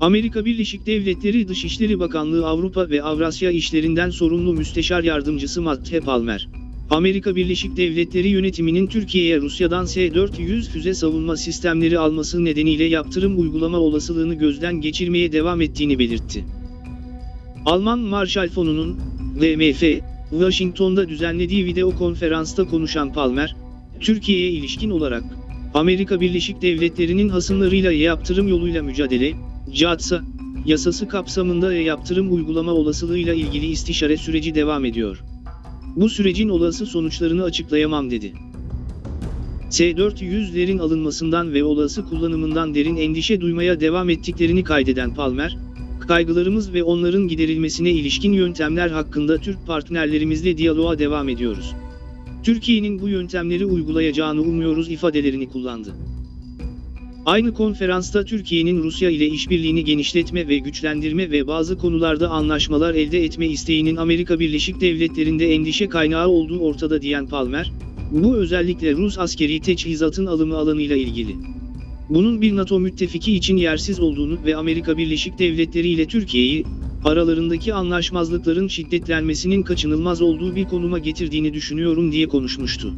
Amerika Birleşik Devletleri Dışişleri Bakanlığı Avrupa ve Avrasya İşlerinden sorumlu Müsteşar Yardımcısı Matt Palmer, Amerika Birleşik Devletleri yönetiminin Türkiye'ye Rusya'dan S-400 füze savunma sistemleri alması nedeniyle yaptırım uygulama olasılığını gözden geçirmeye devam ettiğini belirtti. Alman Marshall Fonu'nun, DMF, Washington'da düzenlediği video konferansta konuşan Palmer, Türkiye'ye ilişkin olarak, Amerika Birleşik Devletleri'nin hasımlarıyla yaptırım yoluyla mücadele, CATSA, yasası kapsamında yaptırım uygulama olasılığıyla ilgili istişare süreci devam ediyor. Bu sürecin olası sonuçlarını açıklayamam dedi. S-400'lerin alınmasından ve olası kullanımından derin endişe duymaya devam ettiklerini kaydeden Palmer, kaygılarımız ve onların giderilmesine ilişkin yöntemler hakkında Türk partnerlerimizle diyaloğa devam ediyoruz. Türkiye'nin bu yöntemleri uygulayacağını umuyoruz ifadelerini kullandı. Aynı konferansta Türkiye'nin Rusya ile işbirliğini genişletme ve güçlendirme ve bazı konularda anlaşmalar elde etme isteğinin Amerika Birleşik Devletleri'nde endişe kaynağı olduğu ortada diyen Palmer, bu özellikle Rus askeri teçhizatın alımı alanıyla ilgili. Bunun bir NATO müttefiki için yersiz olduğunu ve Amerika Birleşik Devletleri ile Türkiye'yi, aralarındaki anlaşmazlıkların şiddetlenmesinin kaçınılmaz olduğu bir konuma getirdiğini düşünüyorum diye konuşmuştu.